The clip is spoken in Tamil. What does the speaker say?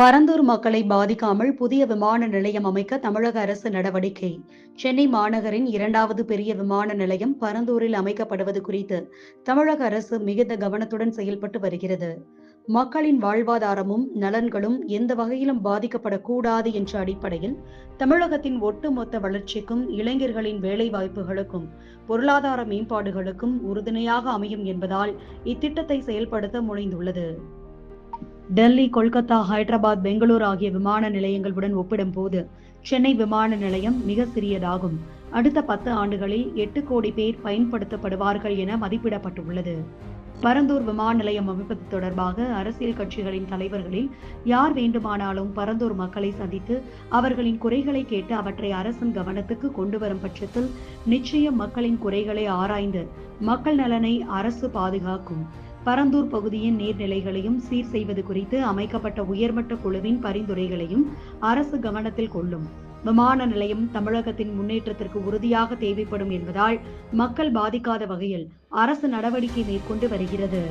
பரந்தூர் மக்களை பாதிக்காமல் புதிய விமான நிலையம் அமைக்க தமிழக அரசு நடவடிக்கை. சென்னை மாநகரின் இரண்டாவது பெரிய விமான நிலையம் பரந்தூரில் அமைக்கப்படுவது குறித்து தமிழக அரசு மிகுந்த கவனத்துடன் செயல்பட்டு வருகிறது. மக்களின் வாழ்வாதாரமும் நலன்களும் எந்த வகையிலும் பாதிக்கப்படக்கூடாது என்ற அடிப்படையில் தமிழகத்தின் ஒட்டுமொத்த வளர்ச்சிக்கும் இளைஞர்களின் வேலைவாய்ப்புகளுக்கும் பொருளாதார மேம்பாடுகளுக்கும் உறுதுணையாக அமையும் என்பதால் இத்திட்டத்தை செயல்படுத்த முனைந்துள்ளது. டெல்லி கொல்கத்தா ஹைதராபாத் பெங்களூர் ஆகிய விமான நிலையங்களுடன் ஒப்பிடும்போது சென்னை விமான நிலையம் மிக சிறியதாகும். அடுத்த பத்து ஆண்டுகளில் எட்டு கோடி பேர் பயன்படுத்தப்படுவார்கள் என மதிப்பிடப்பட்டுள்ளது. பரந்தூர் விமான நிலையம் அமைப்பது தொடர்பாக அரசியல் கட்சிகளின் தலைவர்களில் யார் வேண்டுமானாலும் பரந்தூர் மக்களை சந்தித்து அவர்களின் குறைகளை கேட்டு அவற்றை அரசின் கவனத்துக்கு கொண்டு வரும் பட்சத்தில் நிச்சயம் மக்களின் குறைகளை ஆராய்ந்து மக்கள் நலனை அரசு பாதுகாக்கும். பரந்தூர் பகுதியின் நீர்நிலைகளையும் சீர் செய்வது குறித்து அமைக்கப்பட்ட உயர்மட்ட குழுவின் பரிந்துரைகளையும் அரசு கவனத்தில் கொள்ளும். விமான நிலையம் தமிழகத்தின் முன்னேற்றத்திற்கு உறுதியாக தேவைப்படும் என்பதால் மக்கள் பாதிக்காத வகையில் அரசு நடவடிக்கை மேற்கொண்டு வருகிறது.